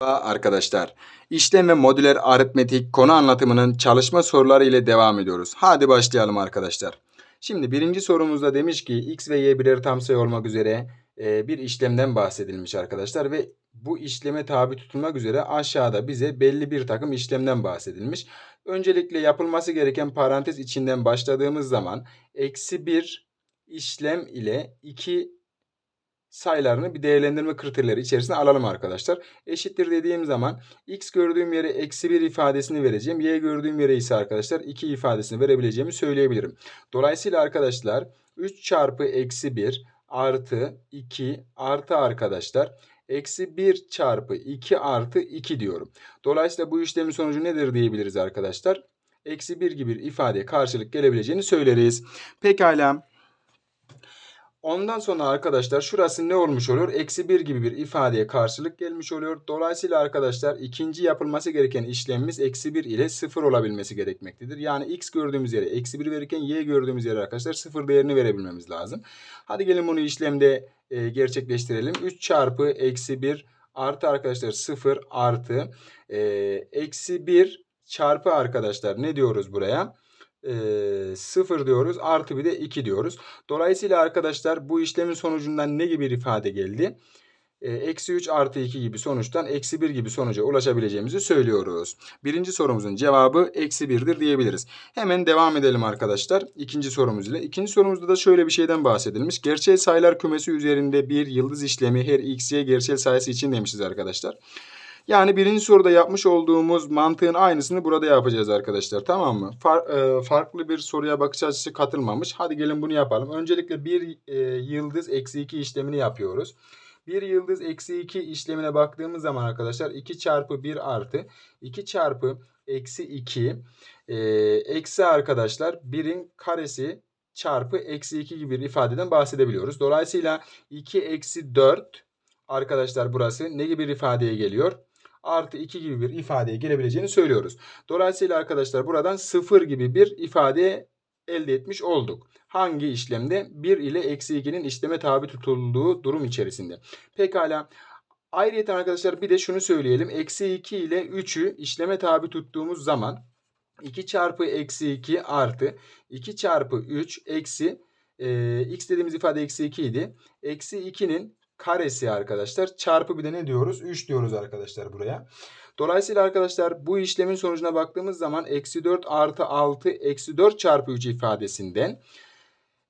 Arkadaşlar. İşlem ve modüler aritmetik konu anlatımının çalışma soruları ile devam ediyoruz. Hadi başlayalım arkadaşlar. Şimdi birinci sorumuzda demiş ki x ve y birer tam sayı olmak üzere e, bir işlemden bahsedilmiş arkadaşlar ve bu işleme tabi tutulmak üzere aşağıda bize belli bir takım işlemden bahsedilmiş. Öncelikle yapılması gereken parantez içinden başladığımız zaman eksi bir işlem ile 2 sayılarını bir değerlendirme kriterleri içerisine alalım arkadaşlar. Eşittir dediğim zaman x gördüğüm yere eksi 1 ifadesini vereceğim. Y gördüğüm yere ise arkadaşlar 2 ifadesini verebileceğimi söyleyebilirim. Dolayısıyla arkadaşlar 3 çarpı eksi 1 artı 2 artı arkadaşlar eksi 1 çarpı 2 artı 2 diyorum. Dolayısıyla bu işlemin sonucu nedir diyebiliriz arkadaşlar. Eksi 1 gibi bir ifadeye karşılık gelebileceğini söyleriz. Pekala. Ondan sonra arkadaşlar şurası ne olmuş oluyor? Eksi 1 gibi bir ifadeye karşılık gelmiş oluyor. Dolayısıyla arkadaşlar ikinci yapılması gereken işlemimiz eksi 1 ile 0 olabilmesi gerekmektedir. Yani x gördüğümüz yere eksi 1 verirken y gördüğümüz yere arkadaşlar 0 değerini verebilmemiz lazım. Hadi gelin bunu işlemde e, gerçekleştirelim. 3 çarpı eksi 1 artı arkadaşlar 0 artı e, eksi 1 çarpı arkadaşlar ne diyoruz buraya? E, 0 diyoruz artı bir de 2 diyoruz. Dolayısıyla arkadaşlar bu işlemin sonucundan ne gibi bir ifade geldi? Eksi 3 artı 2 gibi sonuçtan eksi 1 gibi sonuca ulaşabileceğimizi söylüyoruz. Birinci sorumuzun cevabı eksi 1'dir diyebiliriz. Hemen devam edelim arkadaşlar ikinci sorumuz ile. İkinci sorumuzda da şöyle bir şeyden bahsedilmiş. Gerçel sayılar kümesi üzerinde bir yıldız işlemi her x, y gerçel sayısı için demişiz arkadaşlar. Yani birinci soruda yapmış olduğumuz mantığın aynısını burada yapacağız arkadaşlar. Tamam mı? Far, e, farklı bir soruya bakış açısı katılmamış. Hadi gelin bunu yapalım. Öncelikle bir e, yıldız eksi 2 işlemini yapıyoruz. Bir yıldız eksi 2 işlemine baktığımız zaman arkadaşlar 2 çarpı 1 artı 2 çarpı eksi 2 e, eksi arkadaşlar 1'in karesi çarpı eksi 2 gibi bir ifadeden bahsedebiliyoruz. Dolayısıyla 2 eksi 4 arkadaşlar burası ne gibi bir ifadeye geliyor? Artı 2 gibi bir ifadeye gelebileceğini söylüyoruz. Dolayısıyla arkadaşlar buradan 0 gibi bir ifade elde etmiş olduk. Hangi işlemde? 1 ile eksi 2'nin işleme tabi tutulduğu durum içerisinde. Pekala. Ayrıca arkadaşlar bir de şunu söyleyelim. Eksi 2 ile 3'ü işleme tabi tuttuğumuz zaman 2 çarpı eksi 2 artı 2 çarpı 3 eksi e, x dediğimiz ifade eksi 2 idi. Eksi 2'nin karesi arkadaşlar. Çarpı bir de ne diyoruz? 3 diyoruz arkadaşlar buraya. Dolayısıyla arkadaşlar bu işlemin sonucuna baktığımız zaman eksi 4 artı 6 eksi 4 çarpı 3 ifadesinden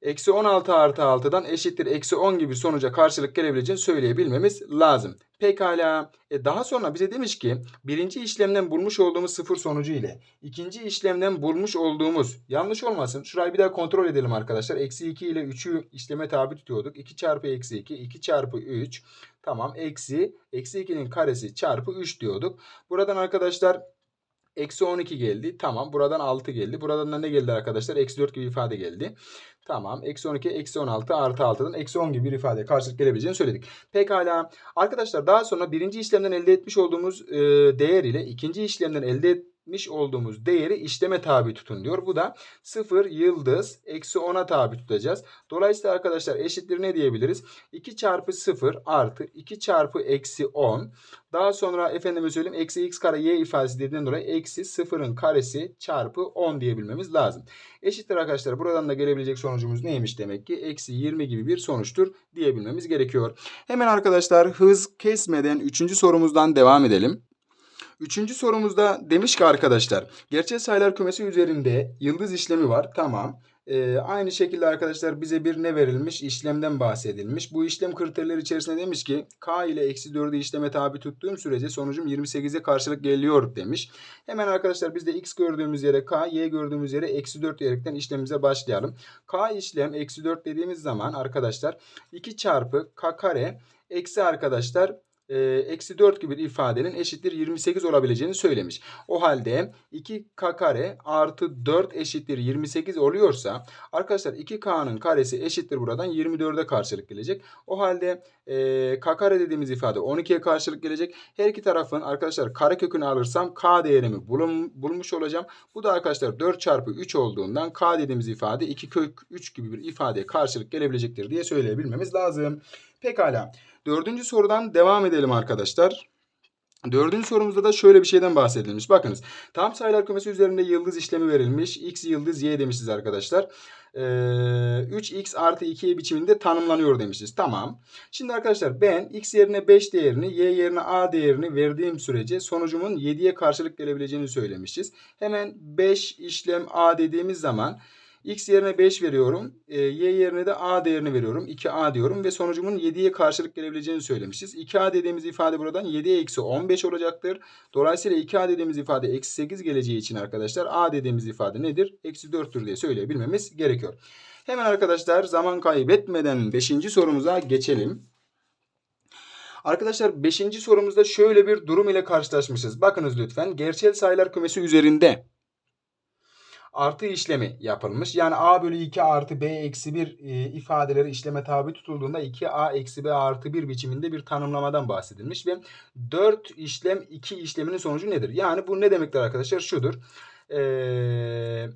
eksi 16 artı 6'dan eşittir eksi 10 gibi sonuca karşılık gelebileceğini söyleyebilmemiz lazım. Pekala. E daha sonra bize demiş ki birinci işlemden bulmuş olduğumuz sıfır sonucu ile ikinci işlemden bulmuş olduğumuz yanlış olmasın. Şurayı bir daha kontrol edelim arkadaşlar. Eksi 2 ile 3'ü işleme tabi tutuyorduk. 2 çarpı eksi 2 2 çarpı 3 tamam eksi eksi 2'nin karesi çarpı 3 diyorduk. Buradan arkadaşlar Eksi 12 geldi. Tamam. Buradan 6 geldi. Buradan da ne geldi arkadaşlar? Eksi 4 gibi ifade geldi. Tamam. Eksi 12, eksi 16 artı 6'dan eksi 10 gibi bir ifade karşılık gelebileceğini söyledik. Pekala. Arkadaşlar daha sonra birinci işlemden elde etmiş olduğumuz e, değer ile ikinci işlemden elde et etmiş olduğumuz değeri işleme tabi tutun diyor. Bu da 0 yıldız eksi 10'a tabi tutacağız. Dolayısıyla arkadaşlar eşittir ne diyebiliriz? 2 çarpı 0 artı 2 çarpı eksi 10. Daha sonra efendime söyleyeyim eksi x kare y ifadesi dediğinden dolayı eksi 0'ın karesi çarpı 10 diyebilmemiz lazım. Eşittir arkadaşlar buradan da gelebilecek sonucumuz neymiş demek ki? Eksi 20 gibi bir sonuçtur diyebilmemiz gerekiyor. Hemen arkadaşlar hız kesmeden 3. sorumuzdan devam edelim. Üçüncü sorumuzda demiş ki arkadaşlar gerçel sayılar kümesi üzerinde yıldız işlemi var. Tamam. Ee, aynı şekilde arkadaşlar bize bir ne verilmiş? işlemden bahsedilmiş. Bu işlem kriterleri içerisinde demiş ki k ile eksi 4'ü işleme tabi tuttuğum sürece sonucum 28'e karşılık geliyor demiş. Hemen arkadaşlar biz de x gördüğümüz yere k, y gördüğümüz yere eksi 4 diyerekten işlemimize başlayalım. k işlem eksi 4 dediğimiz zaman arkadaşlar 2 çarpı k kare eksi arkadaşlar eksi 4 gibi bir ifadenin eşittir 28 olabileceğini söylemiş. O halde 2k kare artı 4 eşittir 28 oluyorsa arkadaşlar 2k'nın karesi eşittir buradan 24'e karşılık gelecek. O halde e, k kare dediğimiz ifade 12'ye karşılık gelecek. Her iki tarafın arkadaşlar kare kökünü alırsam k değerimi bulun, bulmuş olacağım. Bu da arkadaşlar 4 çarpı 3 olduğundan k dediğimiz ifade 2 kök 3 gibi bir ifadeye karşılık gelebilecektir diye söyleyebilmemiz lazım. Pekala. Dördüncü sorudan devam edelim arkadaşlar. Dördüncü sorumuzda da şöyle bir şeyden bahsedilmiş. Bakınız tam sayılar kümesi üzerinde yıldız işlemi verilmiş. X yıldız Y demişiz arkadaşlar. Ee, 3x artı 2y biçiminde tanımlanıyor demişiz. Tamam. Şimdi arkadaşlar ben x yerine 5 değerini y yerine a değerini verdiğim sürece sonucumun 7'ye karşılık gelebileceğini söylemişiz. Hemen 5 işlem a dediğimiz zaman X yerine 5 veriyorum. E, y yerine de a değerini veriyorum. 2a diyorum ve sonucumun 7'ye karşılık gelebileceğini söylemişiz. 2a dediğimiz ifade buradan 7'ye eksi 15 olacaktır. Dolayısıyla 2a dediğimiz ifade eksi 8 geleceği için arkadaşlar a dediğimiz ifade nedir? Eksi 4'tür diye söyleyebilmemiz gerekiyor. Hemen arkadaşlar zaman kaybetmeden 5. sorumuza geçelim. Arkadaşlar 5. sorumuzda şöyle bir durum ile karşılaşmışız. Bakınız lütfen gerçel sayılar kümesi üzerinde artı işlemi yapılmış. Yani a bölü 2 artı b eksi 1 e, ifadeleri işleme tabi tutulduğunda 2a eksi b artı 1 biçiminde bir tanımlamadan bahsedilmiş ve 4 işlem 2 işleminin sonucu nedir? Yani bu ne demektir arkadaşlar? Şudur. Eee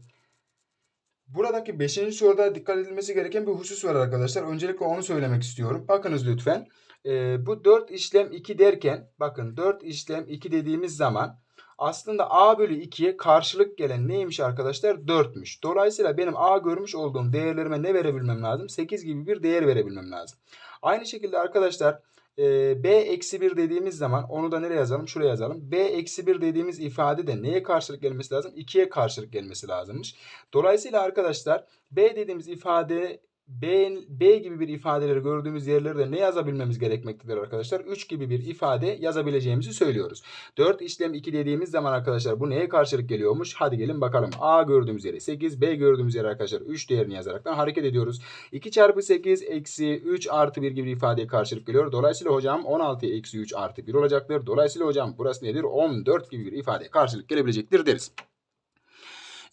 Buradaki 5. soruda dikkat edilmesi gereken bir husus var arkadaşlar. Öncelikle onu söylemek istiyorum. Bakınız lütfen. Ee, bu 4 işlem 2 derken bakın 4 işlem 2 dediğimiz zaman aslında a bölü 2'ye karşılık gelen neymiş arkadaşlar? 4'müş. Dolayısıyla benim a görmüş olduğum değerlerime ne verebilmem lazım? 8 gibi bir değer verebilmem lazım. Aynı şekilde arkadaşlar e, b eksi 1 dediğimiz zaman onu da nereye yazalım? Şuraya yazalım. b eksi 1 dediğimiz ifade de neye karşılık gelmesi lazım? 2'ye karşılık gelmesi lazımmış. Dolayısıyla arkadaşlar b dediğimiz ifade B, B gibi bir ifadeleri gördüğümüz yerlerde ne yazabilmemiz gerekmektedir arkadaşlar? 3 gibi bir ifade yazabileceğimizi söylüyoruz. 4 işlem 2 dediğimiz zaman arkadaşlar bu neye karşılık geliyormuş? Hadi gelin bakalım. A gördüğümüz yere 8, B gördüğümüz yere arkadaşlar 3 değerini yazaraktan hareket ediyoruz. 2 çarpı 8 eksi 3 artı 1 gibi bir ifadeye karşılık geliyor. Dolayısıyla hocam 16 eksi 3 artı 1 olacaktır. Dolayısıyla hocam burası nedir? 14 gibi bir ifadeye karşılık gelebilecektir deriz.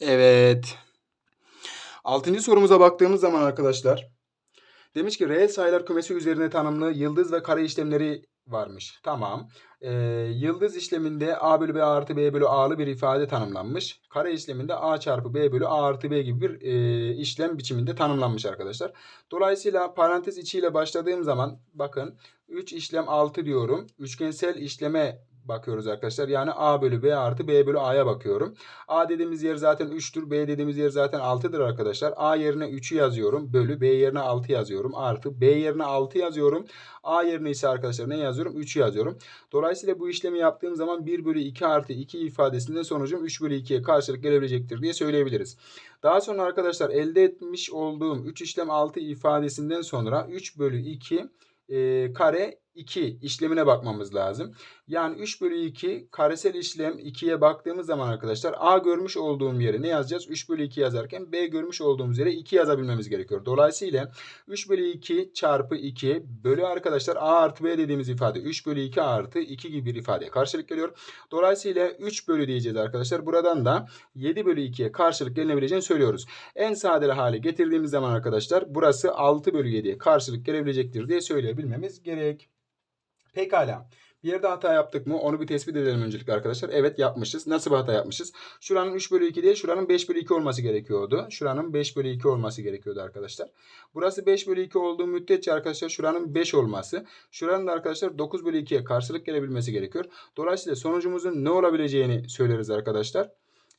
Evet. Altıncı sorumuza baktığımız zaman arkadaşlar demiş ki reel sayılar kümesi üzerine tanımlı yıldız ve kare işlemleri varmış. Tamam. Ee, yıldız işleminde a bölü b artı b bölü a'lı bir ifade tanımlanmış. Kare işleminde a çarpı b bölü a artı b gibi bir e, işlem biçiminde tanımlanmış arkadaşlar. Dolayısıyla parantez içiyle başladığım zaman bakın 3 işlem 6 diyorum. Üçgensel işleme bakıyoruz arkadaşlar. Yani A bölü B artı B bölü A'ya bakıyorum. A dediğimiz yer zaten 3'tür. B dediğimiz yer zaten 6'dır arkadaşlar. A yerine 3'ü yazıyorum. Bölü B yerine 6 yazıyorum. Artı B yerine 6 yazıyorum. A yerine ise arkadaşlar ne yazıyorum? 3'ü yazıyorum. Dolayısıyla bu işlemi yaptığım zaman 1 bölü 2 artı 2 ifadesinden sonucum 3 bölü 2'ye karşılık gelebilecektir diye söyleyebiliriz. Daha sonra arkadaşlar elde etmiş olduğum 3 işlem 6 ifadesinden sonra 3 bölü 2 e, kare 2 işlemine bakmamız lazım. Yani 3 bölü 2 karesel işlem 2'ye baktığımız zaman arkadaşlar A görmüş olduğum yere ne yazacağız? 3 bölü 2 yazarken B görmüş olduğumuz yere 2 yazabilmemiz gerekiyor. Dolayısıyla 3 bölü 2 çarpı 2 bölü arkadaşlar A artı B dediğimiz ifade 3 bölü 2 artı 2 gibi bir ifadeye karşılık geliyor. Dolayısıyla 3 bölü diyeceğiz arkadaşlar. Buradan da 7 bölü 2'ye karşılık gelebileceğini söylüyoruz. En sadeli hale getirdiğimiz zaman arkadaşlar burası 6 bölü 7'ye karşılık gelebilecektir diye söyleyebilmemiz gerek. Pekala. Bir yerde hata yaptık mı? Onu bir tespit edelim öncelikle arkadaşlar. Evet yapmışız. Nasıl bir hata yapmışız? Şuranın 3 bölü 2 değil şuranın 5 bölü 2 olması gerekiyordu. Şuranın 5 bölü 2 olması gerekiyordu arkadaşlar. Burası 5 bölü 2 olduğu müddetçe arkadaşlar şuranın 5 olması. Şuranın da arkadaşlar 9 bölü 2'ye karşılık gelebilmesi gerekiyor. Dolayısıyla sonucumuzun ne olabileceğini söyleriz arkadaşlar.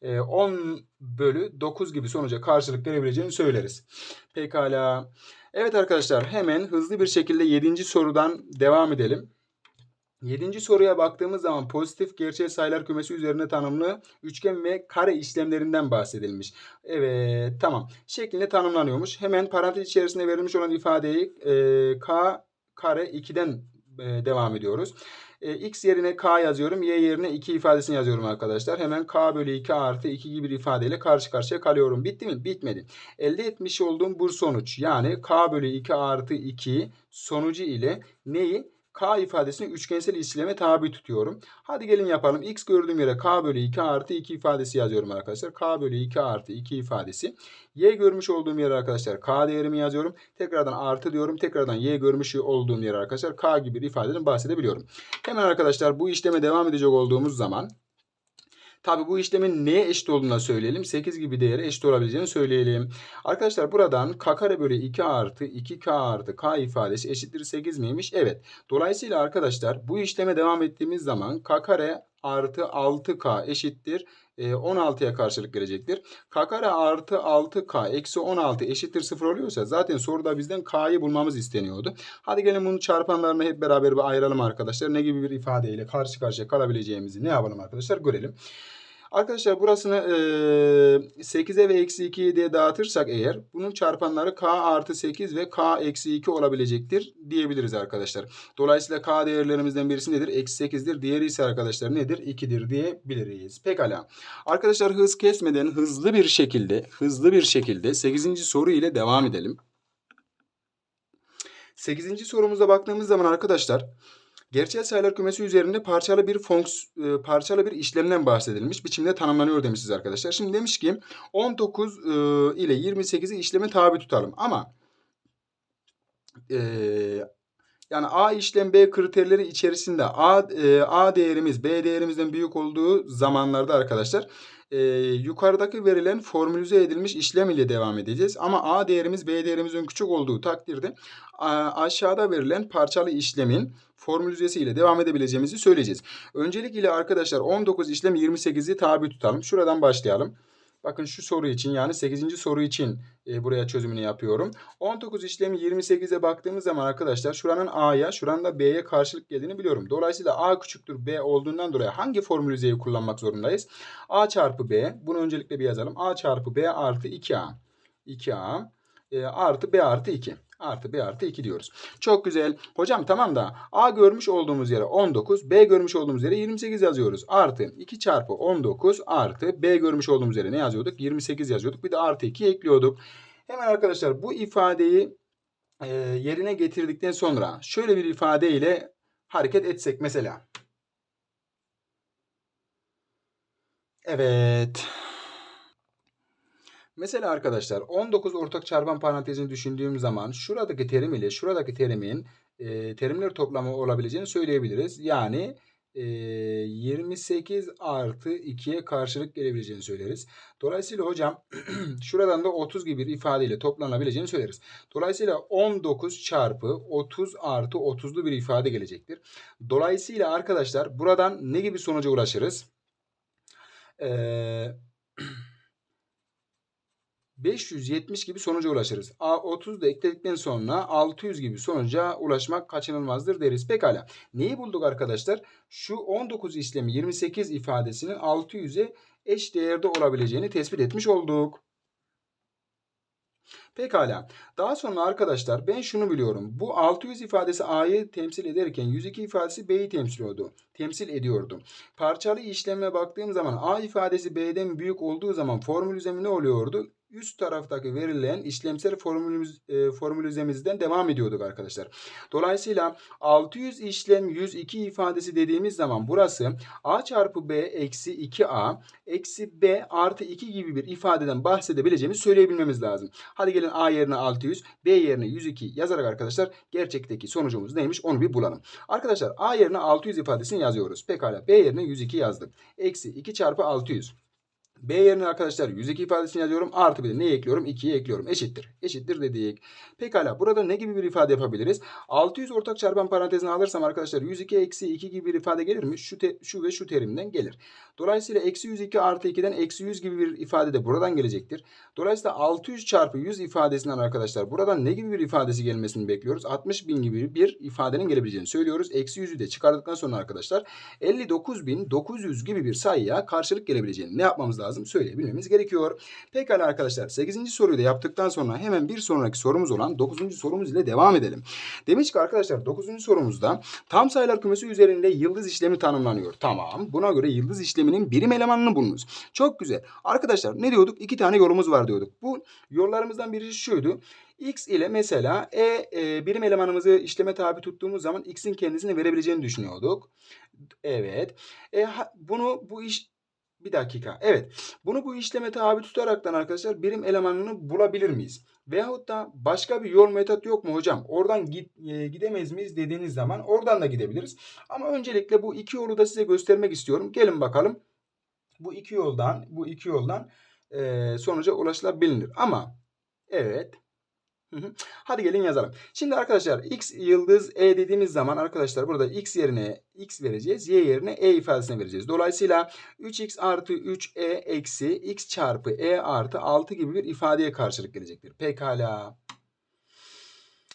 10 ee, bölü 9 gibi sonuca karşılık gelebileceğini söyleriz. Pekala. Evet arkadaşlar hemen hızlı bir şekilde 7. sorudan devam edelim. Yedinci soruya baktığımız zaman pozitif gerçel sayılar kümesi üzerine tanımlı üçgen ve kare işlemlerinden bahsedilmiş. Evet tamam. Şeklinde tanımlanıyormuş. Hemen parantez içerisinde verilmiş olan ifadeyi e, k kare 2'den e, devam ediyoruz. E, x yerine k yazıyorum. Y yerine 2 ifadesini yazıyorum arkadaşlar. Hemen k bölü 2 artı 2 gibi bir ifadeyle karşı karşıya kalıyorum. Bitti mi? Bitmedi. Elde etmiş olduğum bu sonuç yani k bölü 2 artı 2 sonucu ile neyi? K ifadesini üçgensel işleme tabi tutuyorum. Hadi gelin yapalım. X gördüğüm yere K bölü 2 artı 2 ifadesi yazıyorum arkadaşlar. K bölü 2 artı 2 ifadesi. Y görmüş olduğum yere arkadaşlar K değerimi yazıyorum. Tekrardan artı diyorum. Tekrardan Y görmüş olduğum yere arkadaşlar K gibi bir ifadeden bahsedebiliyorum. Hemen arkadaşlar bu işleme devam edecek olduğumuz zaman Tabi bu işlemin neye eşit olduğunu da söyleyelim. 8 gibi değere eşit olabileceğini söyleyelim. Arkadaşlar buradan k kare bölü 2 artı 2k artı k ifadesi eşittir 8 miymiş? Evet. Dolayısıyla arkadaşlar bu işleme devam ettiğimiz zaman k kare artı 6k eşittir 16'ya karşılık gelecektir. K kare artı 6k eksi 16 eşittir 0 oluyorsa zaten soruda bizden k'yı bulmamız isteniyordu. Hadi gelin bunu çarpanlarını hep beraber bir ayıralım arkadaşlar. Ne gibi bir ifadeyle karşı karşıya kalabileceğimizi ne yapalım arkadaşlar görelim. Arkadaşlar burasını e, 8'e ve eksi 2'ye diye dağıtırsak eğer bunun çarpanları k artı 8 ve k eksi 2 olabilecektir diyebiliriz arkadaşlar. Dolayısıyla k değerlerimizden birisi nedir? Eksi 8'dir. Diğeri ise arkadaşlar nedir? 2'dir diyebiliriz. Pekala. Arkadaşlar hız kesmeden hızlı bir şekilde hızlı bir şekilde 8. soru ile devam edelim. 8. sorumuza baktığımız zaman arkadaşlar Gerçel sayılar kümesi üzerinde parçalı bir fonks e, parçalı bir işlemden bahsedilmiş. Biçimde tanımlanıyor demişiz arkadaşlar. Şimdi demiş ki 19 e, ile 28'i işleme tabi tutalım. Ama e, yani A işlem B kriterleri içerisinde A, e, A değerimiz B değerimizden büyük olduğu zamanlarda arkadaşlar e, yukarıdaki verilen formülize edilmiş işlem ile devam edeceğiz. Ama A değerimiz B değerimizden küçük olduğu takdirde a, aşağıda verilen parçalı işlemin formülizesi ile devam edebileceğimizi söyleyeceğiz. Öncelik ile arkadaşlar 19 işlem 28'i tabi tutalım. Şuradan başlayalım. Bakın şu soru için yani 8. soru için e, buraya çözümünü yapıyorum. 19 işlemi 28'e baktığımız zaman arkadaşlar şuranın A'ya şuranın da B'ye karşılık geldiğini biliyorum. Dolayısıyla A küçüktür B olduğundan dolayı hangi formülizeyi kullanmak zorundayız? A çarpı B bunu öncelikle bir yazalım. A çarpı B artı 2A. 2A e, artı B artı 2 artı B artı 2 diyoruz. Çok güzel. Hocam tamam da A görmüş olduğumuz yere 19, B görmüş olduğumuz yere 28 yazıyoruz. Artı 2 çarpı 19 artı B görmüş olduğumuz yere ne yazıyorduk? 28 yazıyorduk. Bir de artı 2 ekliyorduk. Hemen arkadaşlar bu ifadeyi e, yerine getirdikten sonra şöyle bir ifade ile hareket etsek mesela. Evet. Mesela arkadaşlar 19 ortak çarpan parantezini düşündüğüm zaman şuradaki terim ile şuradaki terimin e, terimler toplamı olabileceğini söyleyebiliriz. Yani e, 28 artı 2'ye karşılık gelebileceğini söyleriz. Dolayısıyla hocam şuradan da 30 gibi bir ifadeyle toplanabileceğini söyleriz. Dolayısıyla 19 çarpı 30 artı 30'lu bir ifade gelecektir. Dolayısıyla arkadaşlar buradan ne gibi sonuca ulaşırız? Eee 570 gibi sonuca ulaşırız. A30 da ekledikten sonra 600 gibi sonuca ulaşmak kaçınılmazdır deriz. Pekala. Neyi bulduk arkadaşlar? Şu 19 işlemi 28 ifadesinin 600'e eş değerde olabileceğini tespit etmiş olduk. Pekala. Daha sonra arkadaşlar ben şunu biliyorum. Bu 600 ifadesi A'yı temsil ederken 102 ifadesi B'yi temsil ediyordu. Temsil ediyordu. Parçalı işleme baktığım zaman A ifadesi B'den büyük olduğu zaman formülizemi ne oluyordu? Üst taraftaki verilen işlemsel formülümüz, e, formülizemizden devam ediyorduk arkadaşlar. Dolayısıyla 600 işlem 102 ifadesi dediğimiz zaman burası a çarpı b eksi 2a eksi b artı 2 gibi bir ifadeden bahsedebileceğimizi söyleyebilmemiz lazım. Hadi gelin a yerine 600 b yerine 102 yazarak arkadaşlar gerçekteki sonucumuz neymiş onu bir bulalım. Arkadaşlar a yerine 600 ifadesini yazıyoruz. Pekala b yerine 102 yazdık. Eksi 2 çarpı 600. B yerine arkadaşlar 102 ifadesini yazıyorum. Artı bir de neyi ekliyorum? 2'yi ekliyorum. Eşittir. Eşittir dedik. Pekala burada ne gibi bir ifade yapabiliriz? 600 ortak çarpan parantezine alırsam arkadaşlar 102 eksi 2 gibi bir ifade gelir mi? Şu, te, şu ve şu terimden gelir. Dolayısıyla eksi 102 artı 2'den eksi 100 gibi bir ifade de buradan gelecektir. Dolayısıyla 600 çarpı 100 ifadesinden arkadaşlar buradan ne gibi bir ifadesi gelmesini bekliyoruz? 60 bin gibi bir ifadenin gelebileceğini söylüyoruz. Eksi 100'ü de çıkardıktan sonra arkadaşlar 59.900 gibi bir sayıya karşılık gelebileceğini ne yapmamız lazım? Lazım söyleyebilmemiz gerekiyor. Pekala arkadaşlar 8. soruyu da yaptıktan sonra hemen bir sonraki sorumuz olan 9. sorumuz ile devam edelim. Demiş ki arkadaşlar 9. sorumuzda tam sayılar kümesi üzerinde yıldız işlemi tanımlanıyor. Tamam buna göre yıldız işleminin birim elemanını bulunuz. Çok güzel. Arkadaşlar ne diyorduk? İki tane yolumuz var diyorduk. Bu yollarımızdan birisi şuydu. X ile mesela E, e birim elemanımızı işleme tabi tuttuğumuz zaman X'in kendisini verebileceğini düşünüyorduk. Evet. E, ha, bunu bu iş bir dakika. Evet. Bunu bu işleme tabi tutaraktan arkadaşlar birim elemanını bulabilir miyiz? Veyahut da başka bir yol metot yok mu hocam? Oradan git, e, gidemez miyiz dediğiniz zaman oradan da gidebiliriz. Ama öncelikle bu iki yolu da size göstermek istiyorum. Gelin bakalım. Bu iki yoldan bu iki yoldan e, sonuca ulaşılabilir. Ama evet Hadi gelin yazalım. Şimdi arkadaşlar x yıldız e dediğimiz zaman arkadaşlar burada x yerine x vereceğiz. Y yerine e ifadesine vereceğiz. Dolayısıyla 3x artı 3e eksi x çarpı e artı 6 gibi bir ifadeye karşılık gelecektir. Pekala.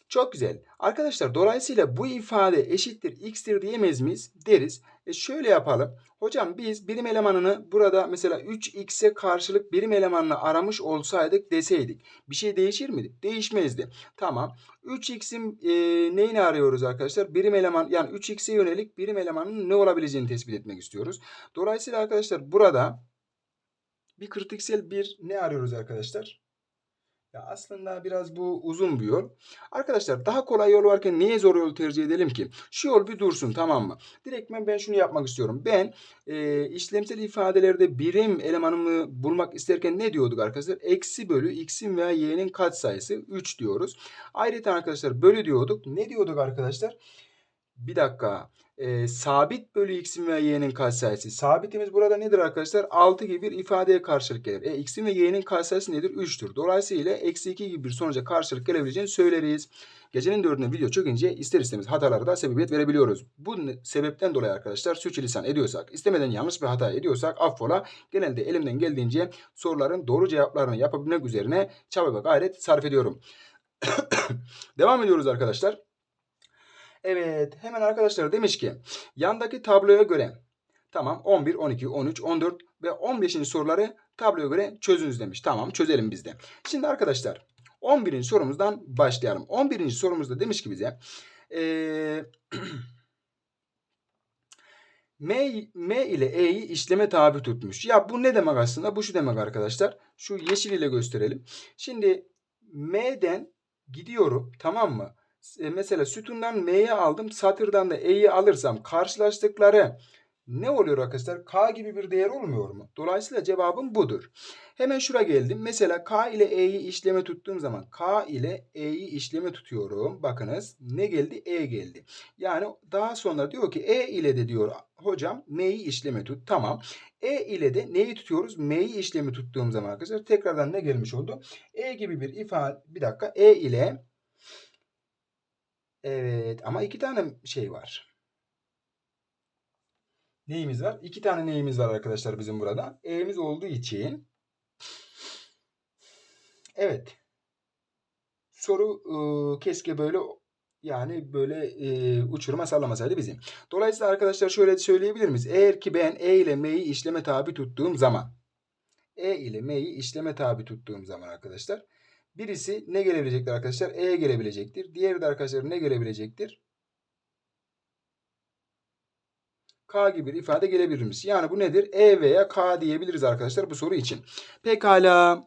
Çok güzel. Arkadaşlar dolayısıyla bu ifade eşittir x'tir diyemez miyiz? Deriz. E şöyle yapalım. Hocam biz birim elemanını burada mesela 3x'e karşılık birim elemanını aramış olsaydık deseydik. Bir şey değişir miydi? Değişmezdi. Tamam. 3x'in e, neyini arıyoruz arkadaşlar? Birim eleman yani 3x'e yönelik birim elemanın ne olabileceğini tespit etmek istiyoruz. Dolayısıyla arkadaşlar burada bir kritiksel bir ne arıyoruz arkadaşlar? Ya aslında biraz bu uzun bir yol. Arkadaşlar daha kolay yol varken niye zor yol tercih edelim ki? Şu yol bir dursun tamam mı? Direktmen ben şunu yapmak istiyorum. Ben e, işlemsel ifadelerde birim elemanımı bulmak isterken ne diyorduk arkadaşlar? Eksi bölü x'in veya y'nin katsayısı 3 diyoruz. Ayrıca arkadaşlar bölü diyorduk. Ne diyorduk arkadaşlar? Bir dakika. E, sabit bölü x'in ve y'nin katsayısı. Sabitimiz burada nedir arkadaşlar? 6 gibi bir ifadeye karşılık gelir. E, x'in ve y'nin katsayısı nedir? 3'tür. Dolayısıyla eksi 2 gibi bir sonuca karşılık gelebileceğini söyleriz. Gecenin dördüne video çökünce ister istemez hatalara da sebebiyet verebiliyoruz. Bu sebepten dolayı arkadaşlar sürçülisan ediyorsak, istemeden yanlış bir hata ediyorsak affola. Genelde elimden geldiğince soruların doğru cevaplarını yapabilmek üzerine çaba ve gayret sarf ediyorum. Devam ediyoruz arkadaşlar. Evet hemen arkadaşlar demiş ki yandaki tabloya göre tamam 11, 12, 13, 14 ve 15. soruları tabloya göre çözünüz demiş. Tamam çözelim biz de. Şimdi arkadaşlar 11. sorumuzdan başlayalım. 11. sorumuzda demiş ki bize ee, M, M ile E'yi işleme tabi tutmuş. Ya bu ne demek aslında? Bu şu demek arkadaşlar. Şu yeşil ile gösterelim. Şimdi M'den gidiyorum tamam mı? E, mesela sütundan M'yi aldım. Satırdan da E'yi alırsam karşılaştıkları ne oluyor arkadaşlar? K gibi bir değer olmuyor mu? Dolayısıyla cevabım budur. Hemen şura geldim. Mesela K ile E'yi işleme tuttuğum zaman K ile E'yi işleme tutuyorum. Bakınız ne geldi? E geldi. Yani daha sonra diyor ki E ile de diyor hocam M'yi işleme tut. Tamam. E ile de neyi tutuyoruz? M'yi işlemi tuttuğum zaman arkadaşlar tekrardan ne gelmiş oldu? E gibi bir ifade bir dakika E ile Evet ama iki tane şey var. Neyimiz var? İki tane neyimiz var arkadaşlar bizim burada? E'miz olduğu için evet soru e, keşke böyle yani böyle e, uçuruma sallamasaydı bizim. Dolayısıyla arkadaşlar şöyle söyleyebilir miyiz? Eğer ki ben E ile M'yi işleme tabi tuttuğum zaman E ile M'yi işleme tabi tuttuğum zaman arkadaşlar Birisi ne gelebilecektir arkadaşlar? E gelebilecektir. Diğeri de arkadaşlar ne gelebilecektir? K gibi bir ifade gelebilir misin? Yani bu nedir? E veya K diyebiliriz arkadaşlar bu soru için. Pekala.